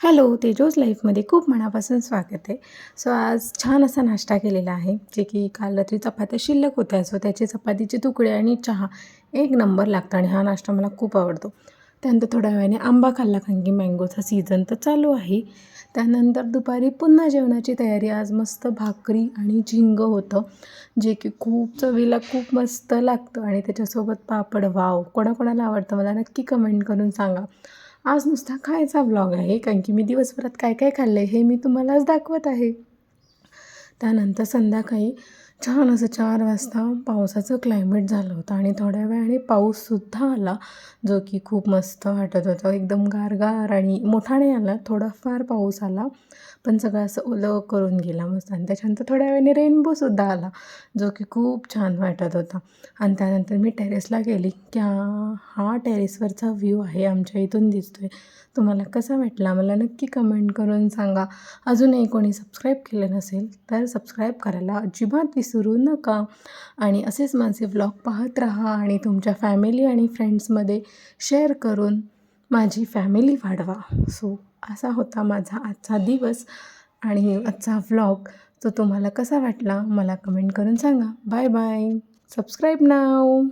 Hello तेजोज लाईफमध्ये खूप मनापासून स्वागत आहे. सो आज छान असा नाश्ता केलेला आहे जे की काल रात्री चपात्या शिल्लक होत्या. सो त्याचे चपातीचे तुकडे आणि चहा एक नंबर लागतो आणि हा नाश्ता मला खूप आवडतो. त्यानंतर थोड्या वेळाने आंबा खाल्ला कारण की मँगोचा सीझन तर चालू आहे. त्यानंतर दुपारी पुन्हा जेवणाची तयारी. आज मस्त भाकरी आणि झिंग होतं जे की खूप चवीला खूप मस्त लागतं. आणि त्याच्यासोबत पापड. वाव कोणाकोणाला आवडतं मला नक्की कमेंट करून सांगा. आज नुसता खायचा ब्लॉग आहे कारण की मी दिवसभरात काय काय खाल्लं आहे हे मी तुम्हाला आज दाखवत आहे. त्यानंतर संध्याकाळी छान असं चार वाजता पावसाचं क्लायमेट झालं होतं आणि थोड्या वेळाने पाऊससुद्धा आला जो की खूप मस्त वाटत होतं. एकदम गारगार आणि मोठा नाही आला थोडाफार पाऊस आला पण सगळं असं ओलं करून गेला मस्त. आणि त्याच्यानंतर थोड्या वेळाने रेनबोसुद्धा आला जो की खूप छान वाटत होता. आणि त्यानंतर मी टेरेसला गेली की हा टेरेसवरचा व्ह्यू आहे आमच्या इथून दिसतो आहे तुम्हाला कसा वाटला? मला नक्की कमेंट करून सांगा. अजूनही कोणी सबस्क्राईब केलं नसेल तर सबस्क्राईब करायला अजिबात विसरू नका. आणि असेच माझे व्लॉग पाहत राहा आणि तुमच्या फॅमिली आणि फ्रेंड्समध्ये शेअर करून माझी फॅमिली वाढवा. सो असा होता माझा आजचा दिवस आणि आजचा व्लॉग तो तुम्हाला कसा वाटला मला कमेंट करून सांगा. Bye bye subscribe now